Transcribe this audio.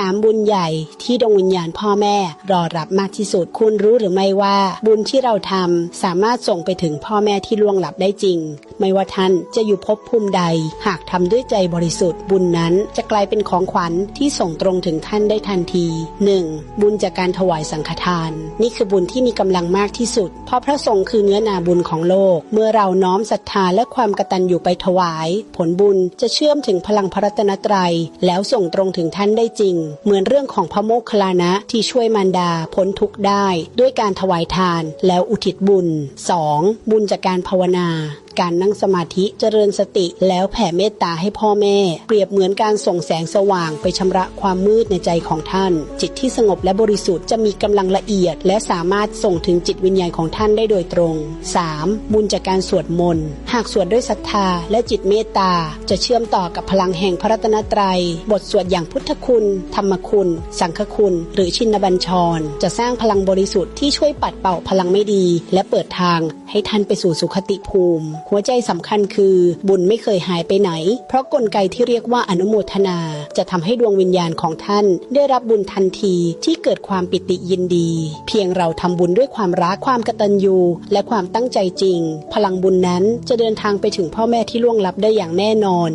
3 บุญใหญ่ที่ดวงวิญญาณพ่อแม่รอรับมากที่สุด คุณรู้หรือไม่ว่า บุญที่เราทำสามารถส่งไปถึงพ่อแม่ที่ล่วงลับได้จริง ไม่ว่าท่านจะอยู่ภพภูมิใด หากทำด้วยใจบริสุทธิ์ บุญนั้นจะกลายเป็นของขวัญที่ส่งตรงถึงท่านได้ทันที 1. บุญจากการถวายสังฆทาน นี่คือบุญที่มีกำลังมากที่สุด เพราะพระสงฆ์คือเนื้อนาบุญของโลก เมื่อเราน้อมศรัทธาและความกตัญญูไปถวาย ผลบุญจะเชื่อมถึงพลังพระรัตนตรัย แล้วส่งตรงถึงท่านได้จริง เหมือนเรื่องของพระโมคคัลลานะที่ช่วยมารดาพ้นทุกข์ได้ ด้วยการถวายทานแล้วอุทิศบุญ 2. บุญจากการภาวนา การนั่งสมาธิเจริญสติ แล้วแผ่เมตตาให้พ่อแม่ เปรียบเหมือนการส่งแสงสว่างไปชำระความมืดในใจของท่าน จิตที่สงบและบริสุทธิ์จะมีกำลังละเอียด และสามารถส่งถึงจิตวิญญาณของท่านได้โดยตรง 3. บุญจากการสวดมนต์หากสวดด้วยศรัทธาและจิตเมตตา จะเชื่อมต่อกับพลังแห่งพระรัตนตรัย บทสวดอย่างพุทธคุณ ธรรมคุณ สังฆคุณ หรือชินบัญชร จะสร้างพลังบริสุทธิ์ที่ช่วยปัดเป่าพลังไม่ดี และเปิดทางให้ท่านไปสู่สุขติภูมิหัวใจสำคัญคือ บุญไม่เคยหายไปไหน เพราะกลไกที่เรียกว่าอนุโมทนา จะทำให้ดวงวิญญาณของท่าน ได้รับบุญทันทีที่เกิดความปิติยินดี เพียงเราทำบุญด้วยความรักความกตัญญูและความตั้งใจจริง พลังบุญนั้นจะเดินทางไปถึงพ่อแม่ที่ล่วงลับได้อย่างแน่นอน